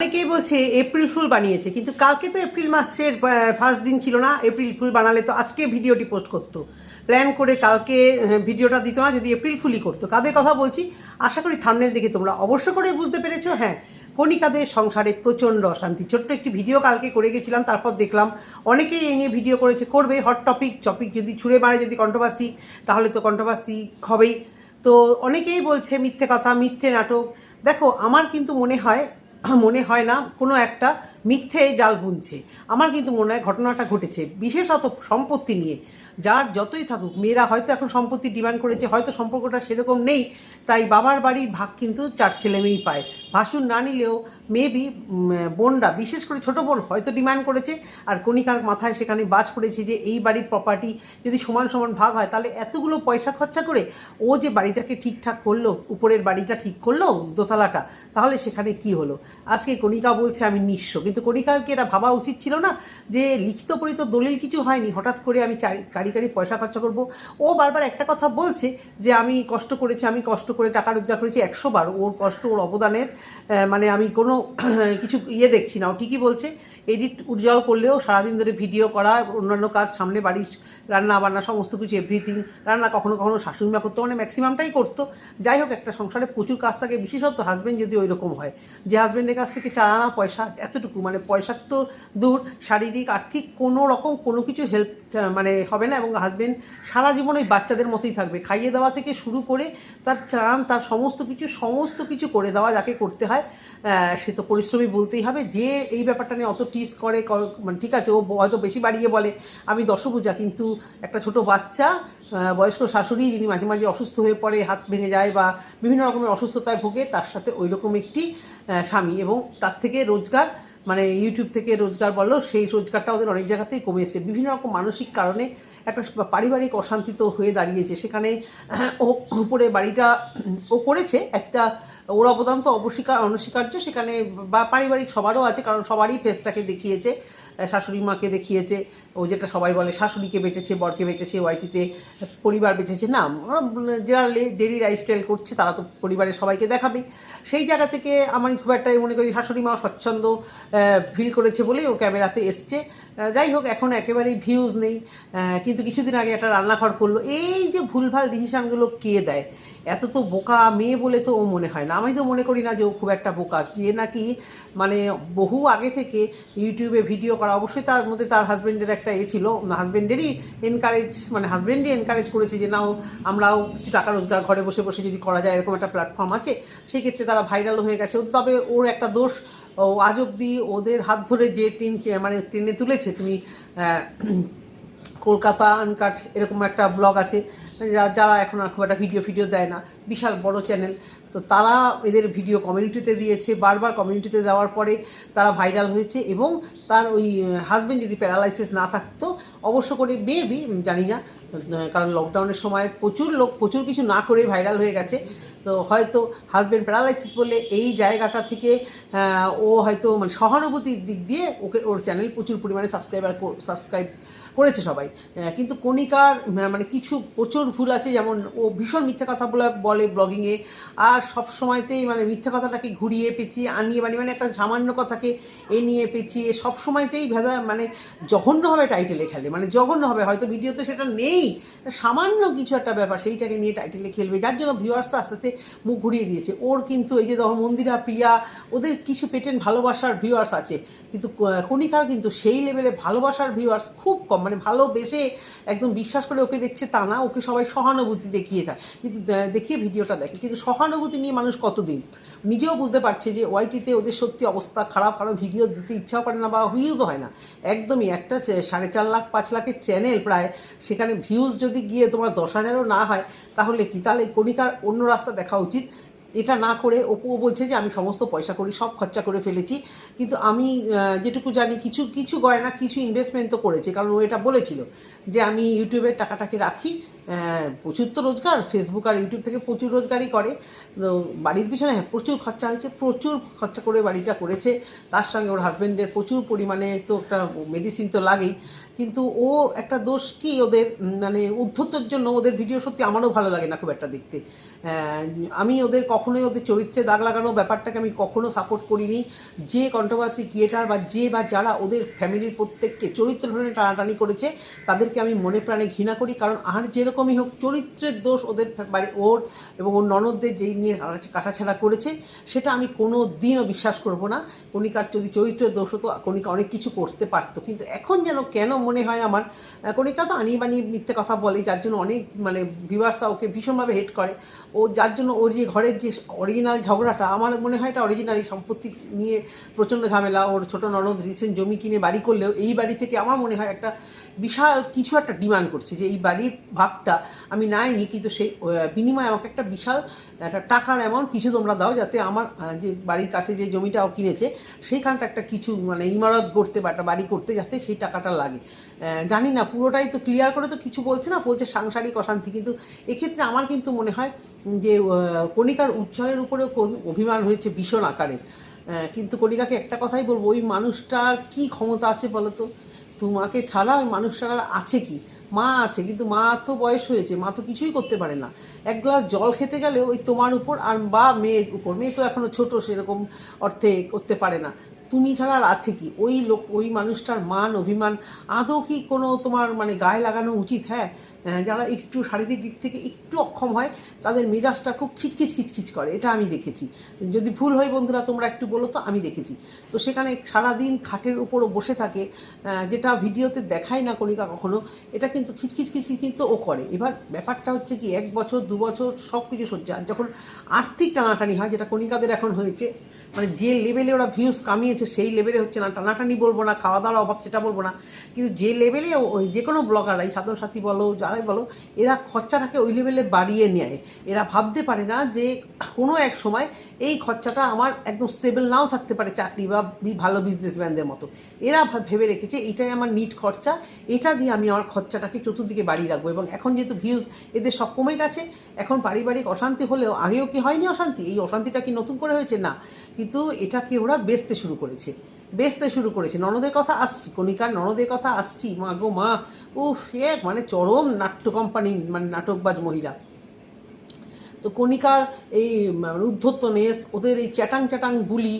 অনেকেই বলছে April fool বানিয়েছে, কিন্তু কালকে তো এপ্রিল মাসের ফার্স্ট দিন ছিল না এপ্রিল ফুল বানালে তো আজকে ভিডিওটি পোস্ট করতো। প্ল্যান করে কালকে ভিডিওটা দিত না, যদি এপ্রিল ফুলই করতো। কাদের কথা বলছি? আশা করি থামনেল দেখে তোমরা অবশ্য করে বুঝতে পেরেছ হ্যাঁ কণিকাদের সংসারে প্রচণ্ড অশান্তি। ছোট্ট একটি ভিডিও কালকে করে গেছিলাম, তারপর দেখলাম অনেকেই এই নিয়ে ভিডিও করেছে, করবে হট টপিক টপিক যদি ছুঁড়ে মারে যদি কন্ট্রোভার্সি তাহলে তো কন্ট্রোভার্সি হবেই। তো অনেকেই বলছে মিথ্যে কথা, মিথ্যে নাটক। দেখো, আমার কিন্তু মনে হয় মনে হয় না কোনো একটা মিথ্যে জাল বুনছে। আমার কিন্তু মনে হয় ঘটনাটা ঘটেছে। বিশেষত সম্পত্তি নিয়ে। যার যতই থাকুক, মেয়েরা হয়তো এখন সম্পত্তি ডিমান্ড করেছে, হয়তো সম্পর্কটা সেরকম নেই, তাই বাবার বাড়ির ভাগ কিন্তু চার ছেলে মেয়েই পায়। ভাসুর না নিলেও মেবি বোনরা, বিশেষ করে ছোট বোন হয়তো ডিমান্ড করেছে, আর কণিকার মাথায় সেখানে বাজ পড়েছে যে এই বাড়ির প্রপার্টি যদি সমান সমান ভাগ হয়, তাহলে এতগুলো পয়সা খরচা করে ও যে বাড়িটাকে ঠিকঠাক করল, উপরের বাড়িটা ঠিক করল, দোতলাটা, তাহলে সেখানে কি হলো? আজকে কণিকা বলছে, আমি নিঃস্ব। কিন্তু কণিকাকে এটা ভাবা উচিত ছিল না যে লিখিত পরিত দলিল কিছু হয়নি। হঠাৎ করে আমি কারি কারি পয়সা খরচা করব। ও বারবার একটা কথা বলছে যে, আমি কষ্ট করেছি, আমি কষ্ট করে টাকা রোজগার করেছি, একশো বার। ওর কষ্ট, ওর অবদানের মানে আমি কোনো কিছু ইয়ে দেখছি না। ও ঠিকই বলছে এডিট উজ্জ্বল করলেও সারাদিন ধরে ভিডিও করা, অন্যান্য কাজ সামনে বাড়ির রান্না বান্না সমস্ত কিছু এভরিথিং রান্না কখনো কখনো শাশুড়িমা করতো মানে ম্যাক্সিমামটাই করতো। যাই হোক, একটা সংসারে প্রচুর কাজ থাকে, বিশেষত হাজব্যান্ড যদি ওই রকম হয়। যে হাজব্যান্ডের কাছ থেকে চার আনা পয়সা, এতটুকু মানে পয়সা তো দূর, শারীরিক, আর্থিক কোনো রকম কোনো কিছু হেল্প মানে হবে না এবং হাজব্যান্ড সারা জীবন ওই বাচ্চাদের মতোই থাকবে। খাইয়ে দেওয়া থেকে শুরু করে তার চান, তার সমস্ত কিছু সমস্ত কিছু করে দেওয়া যাকে করতে হয়। সে তো পরিশ্রমী বলতেই হবে। যে এই ব্যাপারটা নিয়ে অত টিস করে মানে ঠিক আছে, ও হয়তো বেশি বাড়িয়ে বলে, আমি দশভূজা, কিন্তু একটা ছোট বাচ্চা বয়স্ক শাশুড়ি, যিনি মাঝে মাঝে অসুস্থ হয়ে পড়ে, হাত ভেঙে যায় বা বিভিন্ন রকমের অসুস্থতায় ভোগে, তার সাথে ওই রকম একটি স্বামী এবং তার থেকে রোজগার মানে ইউটিউব থেকে রোজগার বলো, সেই রোজগারটা ওদের অনেক জায়গাতেই কমে এসেছে। বিভিন্ন রকম মানসিক কারণে একটা পারিবারিক অশান্তি তো হয়ে দাঁড়িয়েছে। সেখানে ও উপরে বাড়িটা, ও করেছে একটা ওর অবদান তো অবস্বীকার অনস্বীকার্য। সেখানে বা পারিবারিক সবারও আছে, কারণ সবারই ফেসটাকে দেখিয়েছে শাশুড়ি মাকে দেখিয়েছে ও যেটা সবাই বলে, শাশুড়িকে বেঁচেছে, বরকে বেঁচেছে, ওয়াইটিতে পরিবার বেঁচেছে। না যারা ডেলি লাইফস্টাইল করছে, তারা তো পরিবারের সবাইকে দেখাবে। সেই জায়গা থেকে আমি খুব একটা মনে করি শাশুড়ি মা স্বচ্ছন্দ ফিল করেছে বলেই ও ক্যামেরাতে এসছে। যাই হোক, এখন একেবারেই ভিউজ নেই। কিন্তু কিছুদিন আগে একটা রান্নাঘর করল। এই যে ভুলভাল ডিসিশানগুলো কে দেয়? এত তো বোকা মেয়ে বলে তো ও মনে হয় না। আমি তো মনে করি না যে ও খুব একটা বোকা। যে নাকি মানে বহু আগে থেকে ইউটিউবে ভিডিও করা, অবশ্যই তার মধ্যে তার হাজব্যান্ডের একটা এ ছিল হাজব্যান্ডেরই এনকারেজ মানে হাজব্যান্ডই এনকারেজ করেছে যে, নাও, আমরাও কিছু টাকা রোজগার ঘরে বসে বসে যদি করা যায়, এরকম একটা প্ল্যাটফর্ম আছে। সেই ক্ষেত্রে তারা ভাইরাল হয়ে গেছে। তবে ওর একটা দোষ, ও আজ অব্দি ওদের হাত ধরে যে টিন মানে টেনে তুলেছে তুমি কলকাতা আনকাট এরকম একটা ব্লগ আছে যারা এখন আর খুব একটা ভিডিও ফিডিও দেয় না, বিশাল বড় চ্যানেল তো তারা এদের ভিডিও কমিউনিটিতে দিয়েছে, বারবার কমিউনিটিতে দেওয়ার পরে তারা ভাইরাল হয়েছে এবং তার ওই হাজব্যান্ড যদি প্যারালাইসিস না থাকতো, অবশ্য করে মেবি জানি না কারণ লকডাউনের সময় প্রচুর লোক, প্রচুর কিছু না করে ভাইরাল হয়ে গেছে। তো হয়তো হাজব্যান্ড প্যারালাইসিস বললে এই জায়গাটা থেকে ও হয়তো মানে সহানুভূতির দিক দিয়ে ওকে, ওর চ্যানেল প্রচুর পরিমাণে সাবস্ক্রাইবার সাবস্ক্রাইব করেছে সবাই। কিন্তু কণিকার মানে কিছু প্রচুর ভুল আছে, যেমন ও ভীষণ মিথ্যা কথা বলে বলে ব্লগিংয়ে আর সব সময়তেই মানে মিথ্যা কথাটাকে ঘুরিয়ে পেঁচিয়ে, আনিয়ে বানিয়ে মানে একটা সামান্য কথাকে এ নিয়ে পেঁচিয়ে, সব সময়তেই ভেদা মানে জঘন্যভাবে টাইটেলে খেলে। মানে জঘন্যভাবে, হয়তো ভিডিওতে সেটা নেই, সামান্য কিছু একটা ব্যাপার সেইটাকে নিয়ে টাইটেলে খেলবে, যার জন্য ভিউয়ার্সরা আস্তে আস্তে মুখ ঘুরিয়ে দিয়েছে। ওর কিন্তু এই যে ধরো মন্দিরা, প্রিয়া, ওদের কিছু পেটেন্ট ভালোবাসার ভিউয়ার্স আছে, কিন্তু কণিকার কিন্তু সেই লেভেলে ভালোবাসার ভিউয়ার্স খুব কম মানে ভালোবেসে একদম বিশ্বাস করে ওকে দেখছে তা না, ওকে সবাই সহানুভূতি দেখিয়ে থাকে কিন্তু দেখিয়ে ভিডিওটা দেখে। কিন্তু সহানুভূতি নিয়ে মানুষ কতদিন? নিজেও বুঝতে পারছে যে ওয়াইটিতে ওদের সত্যি অবস্থা খারাপ, কারণ ভিডিও দিতে ইচ্ছাও করে না বা ভিউজও হয় না। একদমই একটা সাড়ে চার লাখ, পাঁচ লাখের চ্যানেল প্রায়, সেখানে ভিউজ যদি গিয়ে তোমার দশ হাজারও না হয়, তাহলে কি? তাহলে কণিকার অন্য রাস্তা দেখা উচিত। এটা না করে অপুও বলছে যে আমি সমস্ত পয়সা করি, সব খরচা করে ফেলেছি। কিন্তু আমি যেটুকু জানি, কিছু কিছু গয়না, কিছু ইনভেস্টমেন্ট তো করেছে। কারণ ও এটা বলেছিল যে আমি ইউটিউবের টাকাটাকে রাখি প্রচুর তো রোজগার ফেসবুক আর ইউটিউব থেকে প্রচুর রোজগারই করে। তো বাড়ির পিছনে হ্যাঁ প্রচুর খরচা হয়েছে, প্রচুর খরচা করে বাড়িটা করেছে। তার সঙ্গে ওর হাজব্যান্ডের প্রচুর পরিমাণে তো একটা মেডিসিন তো লাগেই। কিন্তু ও একটা দোষ কি, ওদের মানে উদ্ধতর জন্য ওদের ভিডিও সত্যি আমারও ভালো লাগে না খুব একটা দেখতে। আমি ওদের কখনোই ওদের চরিত্রে দাগ লাগানো ব্যাপারটাকে আমি কখনো সাপোর্ট করিনি। যে কন্ট্রোভার্সি ক্রিয়েটার বা যে বা যারা ওদের ফ্যামিলির প্রত্যেককে চরিত্র ধরে টানাটানি করেছে, তাদেরকে আমি মনে প্রাণে ঘৃণা করি। কারণ আর যেরকমই হোক, চরিত্রের দোষ ওদের বাড়ি, ওর এবং ওর ননদদের যেই নিয়ে কাটাছেড়া করেছে, সেটা আমি কোনো দিনও বিশ্বাস করব না। কণিকার যদি চরিত্রের দোষ হতো, কণিকা অনেক কিছু করতে পারতো। কিন্তু এখন যেন কেন মনে হয় আমার কণিকা তো আনি বানি মিথ্যে কথা বলে, যার জন্য অনেক মানে ভিউয়ার্সরা ওকে ভীষণভাবে হেট করে। ও যার জন্য ওর যে ঘরের যে অরিজিনাল ঝগড়াটা, আমার মনে হয় এটা অরিজিনালি সম্পত্তি নিয়ে প্রচণ্ড ঝামেলা। ওর ছোট ননদ রিসেন্ট জমি কিনে বাড়ি করলেও এই বাড়ি থেকে আমার মনে হয় একটা বিশাল কিছু একটা ডিমান্ড করছে যে এই বাড়ির ভাগটা আমি নাইনি কিন্তু সেই বিনিময়ে আমাকে একটা বিশাল, একটা টাকার অ্যামাউন্ট কিছু তোমরা দাও যাতে আমার যে বাড়ির কাছে যে জমিটা ও কিনেছে, সেইখানটা একটা কিছু মানে ইমারত করতে বা একটা বাড়ি করতে যাতে সেই টাকাটা লাগে। জানি না, পুরোটাই তো ক্লিয়ার করে তো কিছু বলছে না, বলছে সাংসারিক অশান্তি, কিন্তু এক্ষেত্রে আমার কিন্তু মনে হয় যে কণিকার উজ্জ্বলের উপরেও অভিমান হয়েছে ভীষণ আকারে। কিন্তু কণিকাকে একটা কথাই বলব, ওই মানুষটার কি ক্ষমতা আছে বলো তো? তোমাকে ছাড়া ওই মানুষটার আছে কি? মা আছে, কিন্তু মা তো বয়স হয়েছে, মা তো কিছুই করতে পারে না। এক গ্লাস জল খেতে গেলে ওই তোমার উপর আর বা মেয়ের উপর, মেয়ে তো এখনও ছোটো, সেরকম অর্থে করতে পারে না। তুমি ছাড়া আর আছে কি? ওই লোক, ওই মানুষটার মান, অভিমান, আদৌ কি কোনো তোমার মানে গায়ে লাগানো উচিত? হ্যাঁ যারা একটু শারীরিক দিক থেকে একটু অক্ষম হয়, তাদের মেজাজটা খুব খিচখিচ খিচখিচ করে, এটা আমি দেখেছি। যদি ভুল হয় বন্ধুরা, তোমরা একটু বলো তো, আমি দেখেছি। তো সেখানে সারাদিন খাটের উপরও বসে থাকে যেটা ভিডিওতে দেখায় না কণিকা কখনো, এটা কিন্তু খিচখিচ খিচখিচ কিন্তু ও করে। এবার ব্যাপারটা হচ্ছে কি, এক বছর, দু বছর সব কিছু সহ্য আর যখন আর্থিক টানাটানি হয়, যেটা কণিকাদের এখন হয়েছে মানে যে লেভেলে ওরা ভিউজ কামিয়েছে, সেই লেভেলে হচ্ছে না, টানাটানি বলব না খাওয়া দাওয়ার অভাব সেটা বলব না। কিন্তু যে লেভেলে ওই যে কোনো ব্লগাররাই সাধন সাথী বলো, যারাই বলো, এরা খরচাটাকে ওই লেভেলে বাড়িয়ে নেয়। এরা ভাবতে পারে না যে কোনো এক সময় এই খরচাটা আমার একদম স্টেবল নাও থাকতে পারে চাকরি বা ভালো বিজনেসম্যানদের মতো। এরা ভেবে রেখেছে এটাই আমার নিট খরচা, এটা দিয়ে আমি আমার খরচাটাকে চতুর্দিকে বাড়িয়ে রাখব। এবং এখন যেহেতু ভিউজ এদের সব কমে গেছে, এখন পারিবারিক অশান্তি হলেও আগেও কি হয়নি অশান্তি? এই অশান্তিটা কি নতুন করে হয়েছে? না। কিন্তু এটাকে ওরা বেচতে শুরু করেছে। বেচতে শুরু করেছে। ননদের কথা আসছি, কণিকার ননদের কথা আসছি। মা গো মা, উফ, এক মানে চরম নাট্য কোম্পানি মানে নাটকবাজ মহিলা। তো কণিকার এই মানে উদ্ধত্তনেস ওদের এই চ্যাটাং চ্যাটাং বুলি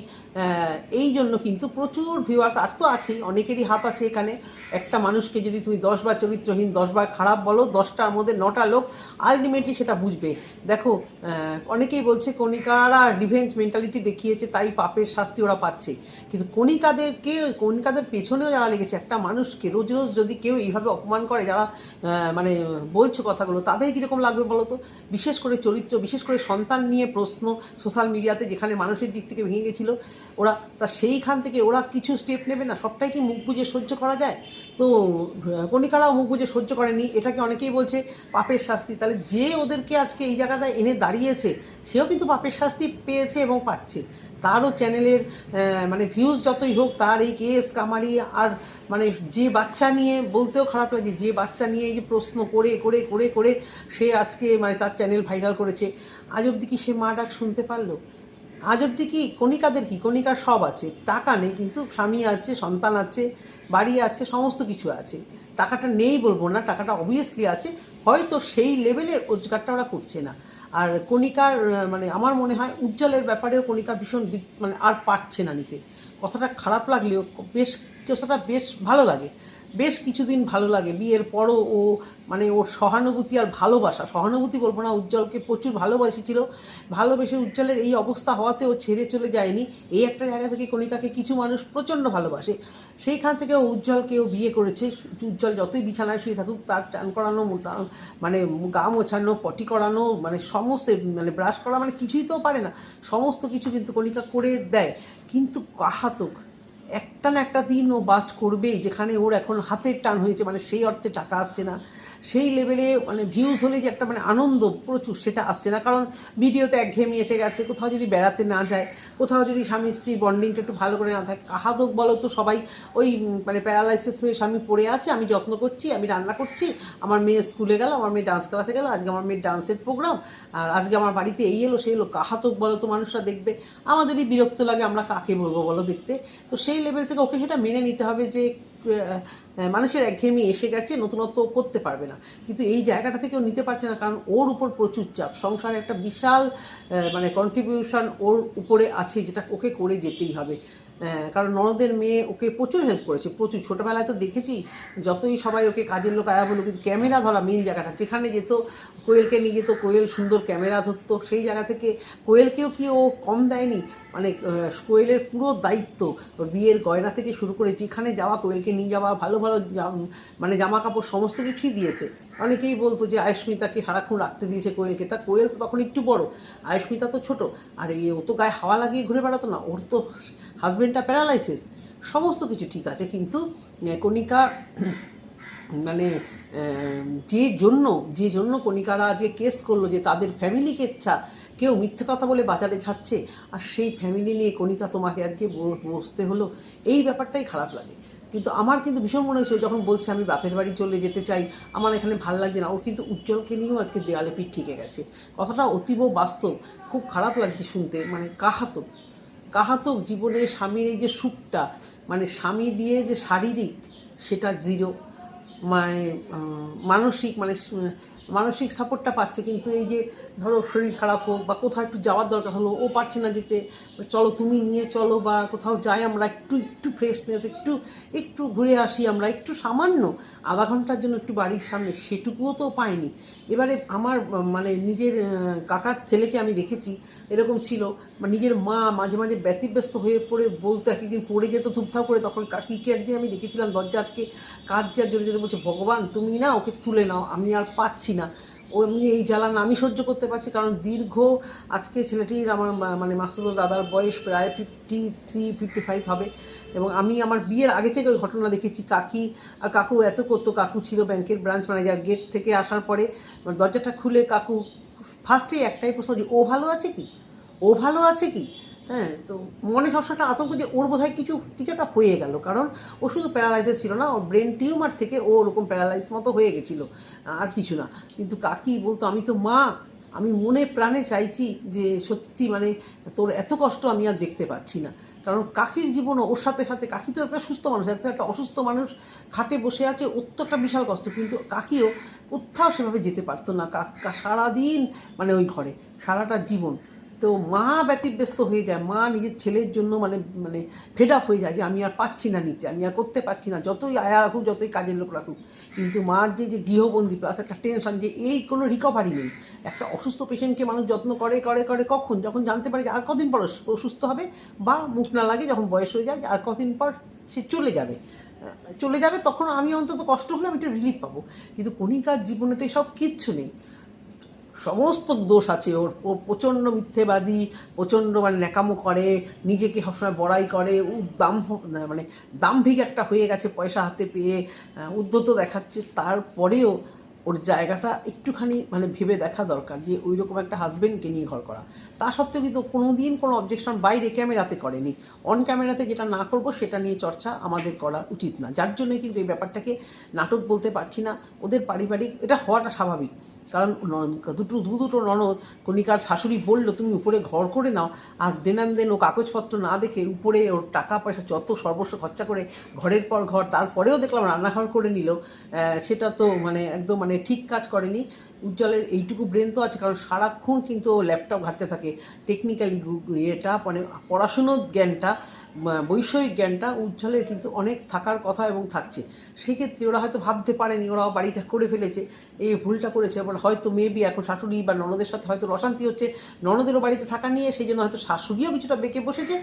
এই জন্য কিন্তু প্রচুর ভিউয়ার্স আর তো আছেই, অনেকেরই হাত আছে এখানে। একটা মানুষকে যদি তুমি দশবার চরিত্রহীন, দশবার খারাপ বলো, দশটার মধ্যে নটা লোক আলটিমেটলি সেটা বুঝবে। দেখো অনেকেই বলছে কণিকারা রিভেঞ্জ মেন্টালিটি দেখিয়েছে, তাই পাপের শাস্তি ওরা পাচ্ছে। কিন্তু কণিকাদেরকে, কণিকাদের পেছনেও যারা লেগেছে, একটা মানুষকে রোজ রোজ যদি কেউ এইভাবে অপমান করে, যারা মানে বলছো কথাগুলো, তাদের কীরকম লাগবে বলো তো? বিশেষ করে চরিত্র বিশেষ করে সন্তান নিয়ে প্রশ্ন সোশ্যাল মিডিয়াতে যেখানে মানুষের দিক থেকে ভেঙে গেছিল, ওরা তা সেইখান থেকে ওরা কিছু স্টেপ নেবে না, সবটাই কি মুখ বুঝে সহ্য করা যায়? তো কণিকারাও মুখ বুঝে সহ্য করেনি, এটাকে অনেকেই বলছে পাপের শাস্তি, তাহলে যে ওদেরকে আজকে এই জায়গাটায় এনে দাঁড়িয়েছে, সেও কিন্তু পাপের শাস্তি পেয়েছে এবং পাচ্ছে। তারও চ্যানেলের মানে ভিউজ যতই হোক, তার এই কেস কামারি আর মানে যে বাচ্চা নিয়ে বলতেও খারাপ লাগে, যে বাচ্চা নিয়ে এই যে প্রশ্ন করে করে করে করে সে আজকে মানে তার চ্যানেল ভাইরাল করেছে। আজ অবধি কি সে মা ডাক শুনতে পারল? আজ অবধি কি কণিকাদের কি? কণিকার সব আছে। টাকা নেই কিন্তু স্বামী আছে, সন্তান আছে, বাড়ি আছে, সমস্ত কিছু আছে। টাকাটা নেই বলব না, টাকাটা অবভিয়াসলি আছে। হয়তো সেই লেভেলের রোজগারটা ওরা করছে না। আর কণিকার মানে আমার মনে হয় উজ্জ্বলের ব্যাপারেও কণিকা ভীষণ মানে আর পারছে না নিতে। কথাটা খারাপ লাগলেও বেশ, কেউ সাথে বেশ ভালো লাগে। বেশ কিছুদিন ভালো লাগে। বিয়ের পরও ও মানে ওর সহানুভূতি আর ভালোবাসা, সহানুভূতি বলব না, উজ্জ্বলকে প্রচুর ভালোবাসেছিল ভালোবেসে উজ্জ্বলের এই অবস্থা হওয়াতে ও ছেড়ে চলে যায়নি। এই একটা জায়গা থেকে কণিকাকে কিছু মানুষ প্রচণ্ড ভালোবাসে। সেইখান থেকে ও উজ্জ্বলকে ও বিয়ে করেছে। উজ্জ্বল যতই বিছানায় শুয়ে থাকুক, তার চান করানো মানে গা মোছানো, পটি করানো মানে সমস্ত মানে ব্রাশ করা মানে কিছুই তো পারে না। সমস্ত কিছু কিন্তু কণিকা করে দেয়। কিন্তু কাহাতক একটা না একটা দিন ও বাস্ট করবেই, যেখানে ওর এখন হাতের টান হয়েছে মানে সেই অর্থে টাকা আসছে না। সেই লেভেলে মানে ভিউজ হলে যে একটা মানে আনন্দ প্রচুর, সেটা আসছে না। কারণ ভিডিওতে একঘেয়েমি এসে গেছে, কোথাও যদি বেড়াতে না যায়, কোথাও যদি স্বামী স্ত্রী বন্ডিংটা একটু ভালো করে না থাকে কাহাদক বলো তো সবাই ওই মানে প্যারালাইসিস হয়ে স্বামী পড়ে আছে, আমি যত্ন করছি, আমি রান্না করছি, আমার মেয়ে স্কুলে গেল, আমার মেয়ে ডান্স ক্লাসে গেল, আজকে আমার মেয়ের ডান্সের প্রোগ্রাম আর আজকে আমার বাড়িতে এই এলো, সেই এলো কাহাতক বলো তো মানুষরা দেখবে, আমাদেরই বিরক্ত লাগে আমরা কাকে বলব বলো দেখতে। তো সেই লেভেল থেকে ওকে সেটা মেনে নিতে হবে যে মানুষের একঘেয়েমি এসে গেছে, নতুনত্ব করতে পারবে না। কিন্তু এই জায়গাটা থেকেও নিতে পারছে না, কারণ ওর উপর প্রচুর চাপ। সংসারে একটা বিশাল মানে কন্ট্রিবিউশন ওর উপরে আছে, যেটা ওকে করে যেতেই হবে। কারণ ননদের মেয়ে ওকে প্রচুর হেল্প করেছে, প্রচুর। ছোটোবেলায় তো দেখেছি, যতই সবাই ওকে কাজের লোক আয়া বলো কিন্তু ক্যামেরা ধরা মেন জায়গাটা। যেখানে যেত, কোয়েলকে নিয়ে যেত, কোয়েল সুন্দর ক্যামেরা ধরতো। সেই জায়গা থেকে কোয়েলকেও কি ও কম দেয়নি? মানে কোয়েলের পুরো দায়িত্ব, বিয়ের গয়না থেকে শুরু করে যেখানে যাওয়া, কোয়েলকে নিয়ে যাওয়া, ভালো ভালো মানে জামা কাপড় সমস্ত কিছুই দিয়েছে। অনেকেই বলতো যে আয়ুষ্মিতাকে সারাক্ষণ রাখতে দিয়েছে কোয়েলকে। তা কোয়েল তো তখন একটু বড় আয়ুষ্মিতা তো ছোট। আর এই ও তো গায়ে হাওয়া লাগিয়ে ঘুরে বেড়াতো না, ওর তো হাজব্যান্ডটা প্যারালাইসিস সমস্ত কিছু ঠিক আছে, কিন্তু কণিকা মানে যে জন্য যে জন্য কণিকারা আজকে কেস করল যে তাদের ফ্যামিলি কেচ্ছা কেউ মিথ্যে কথা বলে বাজারে ছাড়ছে, আর সেই ফ্যামিলি নিয়ে কণিকা তোমাকে আজকে বসতে হলো, এই ব্যাপারটাই খারাপ লাগে। কিন্তু আমার কিন্তু ভীষণ মনে হয়েছিল, যখন বলছে আমি বাপের বাড়ি চলে যেতে চাই, আমার এখানে ভালো লাগছে না ও কিন্তু উজ্জ্বলকে নিয়েও আজকে দেয়ালে পিঠ ঠিকে গেছে। কথাটা অতীব বাস্তব, খুব খারাপ লাগছে শুনতে মানে কাহাতক কাহাতক জীবনে স্বামীর এই যে সুখটা মানে স্বামী দিয়ে যে শারীরিক, সেটা জিরো মানে মানসিক মানে মানসিক সাপোর্টটা পাচ্ছে, কিন্তু এই যে ধরো শরীর খারাপ হোক বা কোথাও একটু যাওয়ার দরকার হলো, ও পারছে না যেতে, চলো তুমি নিয়ে চলো বা কোথাও যাই আমরা, একটু একটু ফ্রেশনেস একটু একটু ঘুরে আসি আমরা, একটু সামান্য আধা ঘণ্টার জন্য একটু বাড়ির সামনে, সেটুকুও তো পাইনি। এবারে আমার মানে নিজের কাকার ছেলেকে আমি দেখেছি, এরকম ছিল নিজের মা মাঝে মাঝে ব্যতিব্যস্ত হয়ে পড়ে বলতো, একদিন পড়ে যেত ধূপধাপ করে, তখন কাকিকে একদিন আমি দেখেছিলাম দরজা আটকে কাজ যার জন্য বলছে, ভগবান তুমি না ওকে তুলে নাও, আমি আর পাচ্ছি না। ও আমি এই জ্বালা না আমি সহ্য করতে পারছি, কারণ দীর্ঘ আজকে ছেলেটির আমার মানে মাসুদুল দাদার বয়স প্রায় ফিফটি থ্রি ফিফটি ফাইভ হবে। এবং আমি আমার বিয়ের আগে থেকে ওই ঘটনা দেখেছি, কাকি আর কাকু এত করতো, কাকু ছিল ব্যাংকের ব্রাঞ্চ ম্যানেজার গেট থেকে আসার পরে দরজাটা খুলে কাকু ফার্স্টে একটাই প্রশ্ন যে, ও ভালো আছে কি? ও ভালো আছে কি? হ্যাঁ তো মনে সবসময় আতঙ্ক যে ওর বোধহয় কিছু কিছু একটা হয়ে গেল, কারণ ও শুধু প্যারালাইসিস ছিল না, ওর ব্রেন টিউমার থেকে ও ওরকম প্যারালাইস মতো হয়ে গেছিল, আর কিছু না। কিন্তু কাকি বলতো, আমি তো মা, আমি মনে প্রাণে চাইছি যে সত্যি মানে তোর এত কষ্ট আমি আর দেখতে পাচ্ছি না। কারণ কাকির জীবনও ওর সাথে সাথে, কাকি তো একটা সুস্থ মানুষ এত একটা অসুস্থ মানুষ খাটে বসে আছে একটা বিশাল কষ্ট, কিন্তু কাকিও কোথাও সেভাবে যেতে পারতো না। কাকা সারাদিন মানে ওই ঘরে, সারাটা জীবন। তো মা ব্যতিব্যস্ত হয়ে যায়। মা নিজের ছেলের জন্য মানে মানে ফেড হয়ে যায় যে আমি আর পাচ্ছি না নিতে, আমি আর করতে পারছি না, যতই আয়া রাখুক, যতই কাজের লোক রাখুক। কিন্তু মার যে যে গৃহবন্দী প্লাস একটা টেনশন যে এই কোনো রিকভারি নেই। একটা অসুস্থ পেশেন্টকে মানুষ যত্ন করে করে করে কখন? যখন জানতে পারে যে আর কদিন পর অসুস্থ হবে বা মুখ না লাগে, যখন বয়স হয়ে যায় আর কদিন পর সে চলে যাবে। চলে যাবে, তখন আমি অন্তত কষ্ট হলে আমি একটু রিলিফ পাবো। কিন্তু কণিকার জীবনে তো সব কিচ্ছু নেই। সমস্ত দোষ আছে। ওর ও প্রচণ্ড মিথ্যেবাদী প্রচণ্ড মানে ন্যাকামো করে নিজেকে সবসময় বড়াই করে ও দাম মানে দাম্ভিক একটা হয়ে গেছে পয়সা হাতে পেয়ে আহ, উদ্ধত দেখাচ্ছে। তারপরেও ওর জায়গাটা একটুখানি মানে ভেবে দেখা দরকার যে ওই রকম একটা হাজবেন্ডকে নিয়ে ঘর করা। তা সত্ত্বেও কিন্তু কোনো দিন কোনো অবজেকশন বাইরে ক্যামেরাতে করেনি। অন ক্যামেরাতে যেটা না করব সেটা নিয়ে চর্চা আমাদের করা উচিত না। যার জন্য কিন্তু এই ব্যাপারটাকে নাটক বলতে পারছি না। ওদের পারিবারিক এটা হওয়াটা স্বাভাবিক। কারণ দুটো দু দুটো ননদ, কণিকার শাশুড়ি বলল, তুমি উপরে ঘর করে নাও, আর দেনান দেন ও কাগজপত্র না দেখে উপরে ওর টাকা পয়সা যত সর্বস্ব খরচা করে ঘরের পর ঘর, তারপরেও দেখলাম রান্নাঘর করে নিল। সেটা তো মানে একদম মানে ঠিক কাজ করেনি। উজ্জ্বলের এইটুকু ব্রেন তো আছে, কারণ সারাক্ষণ কিন্তু ল্যাপটপ ঘাটতে থাকে। টেকনিক্যালি ইয়েটা মানে পড়াশুনোর জ্ঞানটা বৈষয়িক জ্ঞানটা উজ্জ্বলের কিন্তু অনেক থাকার কথা এবং থাকছে। সেক্ষেত্রে ওরা হয়তো ভাবতে পারেনি ওরা বাড়িটা করে ফেলেছে এই ভুলটা করেছে এবার হয়তো মেবি এখন শাশুড়ি বা ননদের সাথে হয়তো অশান্তি হচ্ছে, ননদেরও বাড়িতে থাকা নিয়ে সেই জন্য হয়তো শাশুড়িও কিছুটা বেঁকে বসেছে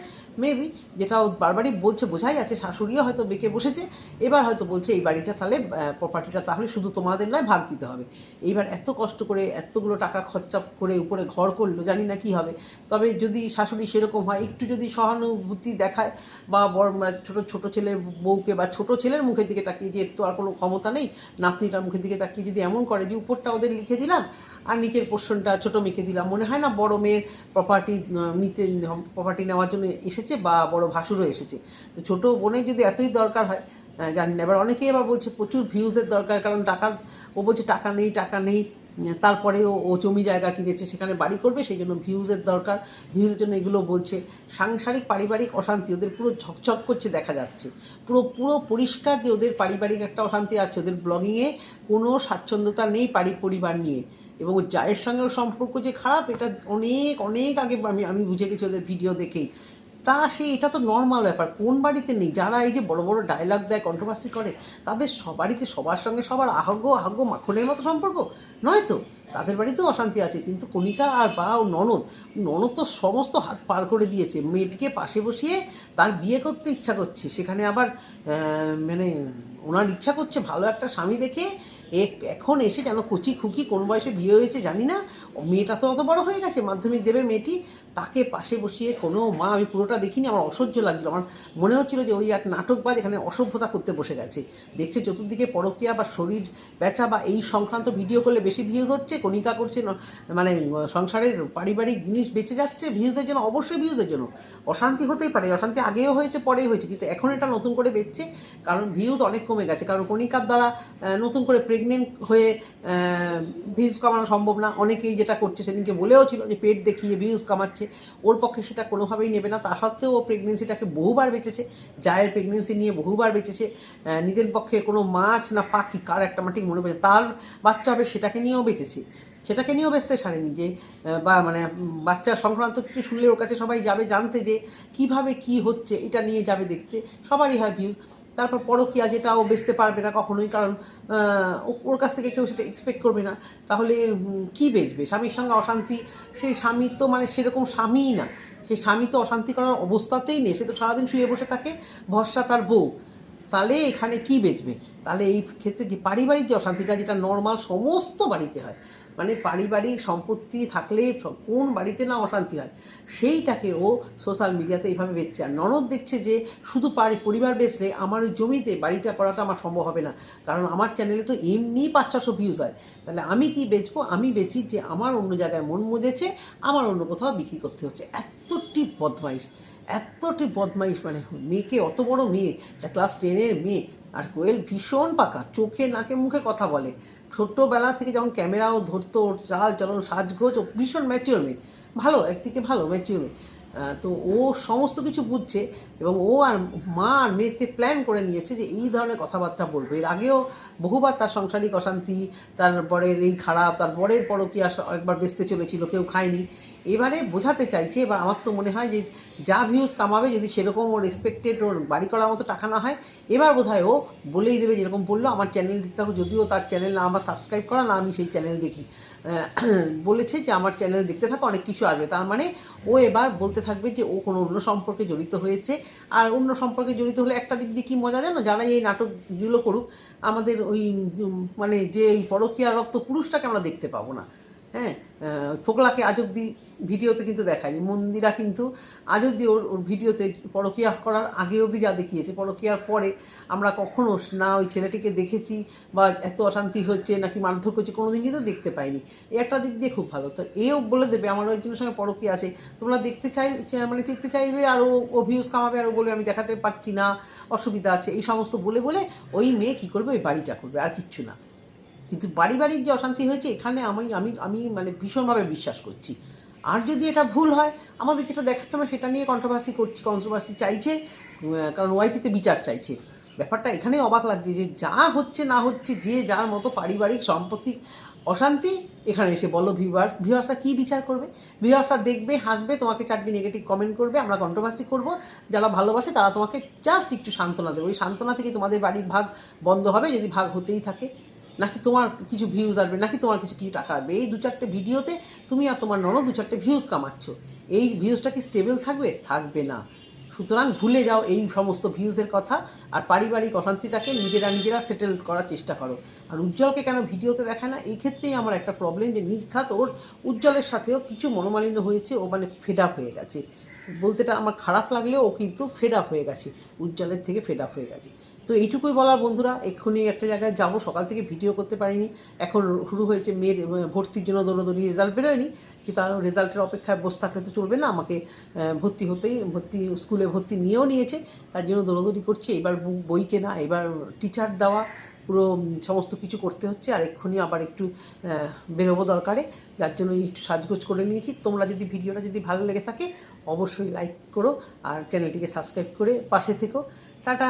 মেবি যেটা বারবারই বলছে, বোঝাই যাচ্ছে শাশুড়িও হয়তো বেঁকে বসেছে, এবার হয়তো বলছে এই বাড়িটা তাহলে প্রপার্টিটা তাহলে শুধু তোমাদের নয়, ভাগ দিতে হবে। এইবার এত এত কষ্ট করে, এতগুলো টাকা খরচা করে উপরে ঘর করল, জানি না কি হবে। তবে যদি শাশুড়ি সেরকম হয়, একটু যদি সহানুভূতি দেখায়, বা বড় ছোটো ছোটো ছেলের বউকে বা ছোটো ছেলের মুখের দিকে তাকিয়ে যে এর তো আর কোনো ক্ষমতা নেই। নাতনিটার মুখের দিকে তাকিয়ে যদি এমন করে যে, উপরটা ওদের লিখে দিলাম, আর নিচের পোর্শনটা ছোটো মেয়েকে দিলাম। মনে হয় না বড় মেয়ের প্রপার্টি নিতে প্রপার্টি নেওয়ার জন্য এসেছে, বা বড় ভাসুরও এসেছে। তো ছোটো বোনের যদি এতই দরকার হয় জানি না। এবার অনেকেই আবার বলছে প্রচুর ভিউজের দরকার, কারণ টাকার ও বলছে টাকা নেই টাকা নেই, তারপরে ও জমি জায়গা কিনেছে, সেখানে বাড়ি করবে, সেই জন্য ভিউজের দরকার। ভিউজের জন্য এগুলো বলছে, সাংসারিক, পারিবারিক অশান্তি, ওদের পুরো ঝকঝক করছে, দেখা যাচ্ছে। পুরো পুরো পরিষ্কার যে ওদের পারিবারিক একটা অশান্তি আছে, ওদের ব্লগিংয়ে কোনো স্বাচ্ছন্দ্যতা নেই পারি, পরিবার নিয়ে। এবং ওর জায়ের সঙ্গেও সম্পর্ক যে খারাপ, এটা অনেক অনেক আগে আমি আমি বুঝে গেছি ওদের ভিডিও দেখেই। তা সে, এটা তো নর্মাল ব্যাপার। কোন বাড়িতে নেই? যারা এই যে বড় বড় ডায়লগ দেয় কন্ট্রোভার্সি করে, তাদের সবারইতে সবার সঙ্গে সবার আহ্য আহ্য মাখনের মতো সম্পর্ক? নয় তো? তাদের বাড়িতেও অশান্তি আছে। কিন্তু কণিকা আর বা ও ননদ ননদ তো সমস্ত হাত পার করে দিয়েছে। মেয়েটিকে পাশে বসিয়ে তার বিয়ে করতে ইচ্ছা করছে। সেখানে আবার মানে ওনার ইচ্ছা করছে ভালো একটা স্বামী দেখে। এখন এসে যেন কচি খুকি কোন বয়সে বিয়ে হয়েছে জানি না। মেয়েটা তো অত বড় হয়ে গেছে, মাধ্যমিক দেবে মেয়েটি। তাকে পাশে বসিয়ে কোনো, মা, আমি পুরোটা দেখিনি, আমার অসহ্য লাগছিল। আমার মনে হচ্ছিল যে ওই এক নাটক নাটকবাজ এখানে অসভ্যতা করতে বসে গেছে। দেখছে চতুর্দিকে পরকিয়া বা শরীর বেচা বা এই সংক্রান্ত ভিডিও করলে বেশি ভিউজ হচ্ছে, কণিকা করছে মানে সংসারের পারিবারিক জিনিস বেঁচে যাচ্ছে ভিউজের জন্য, অবশ্যই ভিউজের জন্য। অশান্তি হতেই পারে, অশান্তি আগেও হয়েছে, পরেই হয়েছে, কিন্তু এখন এটা নতুন করে বেচছে, কারণ ভিউজ অনেক কমে গেছে, কারণ কণিকার দ্বারা নতুন করে প্রেগনেন্ট হয়ে ভিউজ কমানো সম্ভব না। অনেকেই যেটা করছে সেদিনকে বলেও ছিল যে পেট দেখিয়ে ভিউজ কামাচ্ছে। ওর পক্ষে সেটা কোনোভাবেই নেবে না। তা সত্ত্বেও ও প্রেগনেন্সিটাকে বহুবার বেঁচেছে। জায়ের প্রেগনেন্সি নিয়ে বহুবার বেঁচেছে। নিজের পক্ষে কোনো মাছ না পাখি কার একটা মাটি মনে পড়ে। তার বাচ্চা হবে সেটাকে নিয়েও বেঁচেছে। সেটাকে নিয়েও বেচতে ছাড়েনি যে বা মানে বাচ্চা সংক্রান্ত কিছু শুনলে ওর কাছে সবাই যাবে জানতে যে কীভাবে কি হচ্ছে, এটা নিয়ে যাবে দেখতে। সবারই হয় ভিউজ তারপর পরকিয়া যেটা ও বেচতে পারবে না কখনোই, কারণ ওর কাছ থেকে কেউ সেটা এক্সপেক্ট করবে না। তাহলে কি বেচবে? স্বামীর সঙ্গে অশান্তি, সেই স্বামী তো মানে সেরকম স্বামীই না। সেই স্বামী তো অশান্তি করার অবস্থাতেই নেই, সে তো সারাদিন শুয়ে বসে থাকে, ভরসা তার বউ। তাহলে এখানে কি বেচবে? তাহলে এই ক্ষেত্রে যে পারিবারিক যে অশান্তিটা, যেটা নর্মাল সমস্ত বাড়িতে হয় মানে পারিবারিক সম্পত্তি থাকলে কোন বাড়িতে না অশান্তি হয়, সেইটাকে ও সোশ্যাল মিডিয়াতে এইভাবে বেচছে। আর ননদ দেখছে যে শুধু পারি, পরিবার বেচলে আমার ওই জমিতে বাড়িটা করাটা আমার সম্ভব হবে না। কারণ আমার চ্যানেলে তো এমনি পাঁচ ছশো ভিউজ হয়। তাহলে আমি কি বেচবো? আমি বেচি যে আমার অন্য জায়গায় মন মজেছে, আমার অন্য কোথাও বিক্রি করতে হচ্ছে। এতটি বদমাইশ এতটি বদমাইশ মানে মেয়েকে অত বড় মেয়ে, যা ক্লাস টেনের মেয়ে, আর কোয়েল ভীষণ পাকা, চোখে নাকে মুখে কথা বলে। ছোট্টবেলা থেকে যখন ক্যামেরাও ধরতো ওর চাল চলন, সাজগোজ, ও ভীষণ ম্যাচিওর মেয়ে ভালো একদিকে ভালো ম্যাচিওর মেয়ে তো ও সমস্ত কিছু বুঝছে এবং ও আর মা আর মেয়েতে প্ল্যান করে নিয়েছে যে এই ধরনের কথাবার্তা বলবে। এর আগেও বহুবার তার সংসারিক অশান্তি, তারপরের এই খারাপ, তার বরের আসা একবার বেচতে চলেছিল, কেউ খায়নি। এবারে বোঝাতে চাইছে, এবার আমার তো মনে হয় যে যা ভিউজ কামাবে, যদি সেরকম ওর এক্সপেক্টেড ওর বাড়ি করার মতো টাকা না হয়, এবার বোধ ও বলেই দেবে যেরকম বলল, আমার চ্যানেল দিতে থাকো, যদিও তার চ্যানেল না আমার সাবস্ক্রাইব করা, না আমি সেই চ্যানেল দেখি। বলেছে যে আমার চ্যানেল দেখতে থাকো, অনেক কিছু আসবে। তার মানে ও এবার বলতে থাকবে যে ও কোনো অন্য সম্পর্কে জড়িত হয়েছে। আর অন্য সম্পর্কে জড়িত হলে একটা দিক দিয়ে কী মজা জানো? যারা এই নাটকগুলো করুক, আমাদের ওই মানে যে এই পরকীয়া রক্ত পুরুষটাকে আমরা দেখতে পাবো না। হ্যাঁ ফোকলাকে আজ অব্দি ভিডিওতে কিন্তু দেখায়নি, মন্দিরা কিন্তু আজ অব্দি ওর ওর ভিডিওতে পরকিয়া করার আগে অবধি যা দেখিয়েছে, পরকিয়ার পরে আমরা কখনো না ওই ছেলেটিকে দেখেছি বা এত অশান্তি হচ্ছে নাকি মারধর করছে, কোনোদিন কিন্তু দেখতে পাইনি। একটা দিক দিয়ে খুব ভালো, তো এও বলে দেবে আমারও একজনের সঙ্গে পরকিয়া আছে, তোমরা দেখতে চাই মানে দেখতে চাইবে আর ও ও ভিউজ কামাবে আর ও বলে আমি দেখাতে পারছি না, অসুবিধা আছে, এই সমস্ত বলে বলে ওই মেয়ে কী করবে, ওই বাড়িটা করবে, আর কিচ্ছু না। কিন্তু পারিবারিক যে অশান্তি হয়েছে, এখানে আমি আমি আমি মানে ভীষণভাবে বিশ্বাস করছি। আর যদি এটা ভুল হয়, আমাদের যেটা দেখাচ্ছে আমরা সেটা নিয়ে কন্ট্রোভার্সি করছি কন্ট্রোভার্সি চাইছে কারণ ওয়াইটিতে বিচার চাইছে। ব্যাপারটা এখানেই অবাক লাগছে যে যা হচ্ছে, না হচ্ছে, যে যার মতো পারিবারিক সম্পত্তি অশান্তি এখানে এসে বলো ভিউয়ার্স ভিউয়ার্সরা কী বিচার করবে? ভিউয়ার্সরা দেখবে, হাসবে, তোমাকে চারটি নেগেটিভ কমেন্ট করবে, আমরা কন্ট্রোভার্সি করব। যারা ভালোবাসে, তারা তোমাকে জাস্ট একটু সান্ত্বনা দেবে। ওই সান্ত্বনা থেকে তোমাদের বাড়ির ভাগ বন্ধ হবে, যদি ভাগ হতেই থাকে। নাকি তোমার কিছু ভিউজ আসবে, নাকি তোমার কিছু কিছু টাকা আসবে? এই দু চারটে ভিডিওতে তুমি আর তোমার ননদ দু চারটে ভিউজ কামাচ্ছ। এই ভিউজটা কি স্টেবল থাকবে? থাকবে না। সুতরাং ভুলে যাও এই সমস্ত ভিউজের কথা আর পারিবারিক অশান্তিটাকে নিজেরা নিজেরা সেটেল করার চেষ্টা করো। আর উজ্জ্বলকে কেন ভিডিওতে দেখায় না? এই ক্ষেত্রেই আমার একটা প্রবলেম যে নির্ঘাত ওর উজ্জ্বলের সাথেও কিছু মনোমালিন্য হয়েছে, ও মানে ফেড আপ হয়ে গেছে। বলতেটা আমার খারাপ লাগলেও ও কিন্তু ফেড আপ হয়ে গেছে। উজ্জ্বলের থেকে ফেড আপ হয়ে গেছে। তো এইটুকুই বলার বন্ধুরা, এক্ষুনি একটা জায়গায় যাব, সকাল থেকে ভিডিও করতে পারিনি। এখন শুরু হয়েছে মেয়ের ভর্তির জন্য দৌড়দৌড়ি রেজাল্ট বেরোয়নি। কিন্তু আর রেজাল্টের অপেক্ষায় বসে থাকলে তো চলবে না, আমাকে ভর্তি হতেই, ভর্তি, স্কুলে ভর্তি নিয়েও নিয়েছে। তার জন্য দৌড়দৌড়ি করছে। এবার বই কেনা, এবার টিচার দেওয়া, পুরো সমস্ত কিছু করতে হচ্ছে। আর এক্ষুনি আবার একটু বেরোবো দরকারে। যার জন্য একটু সাজগোজ করে নিয়েছি। তোমরা যদি ভিডিওটা যদি ভালো লেগে থাকে, অবশ্যই লাইক করো। আর চ্যানেলটিকে সাবস্ক্রাইব করে পাশে থেকো। টাটা!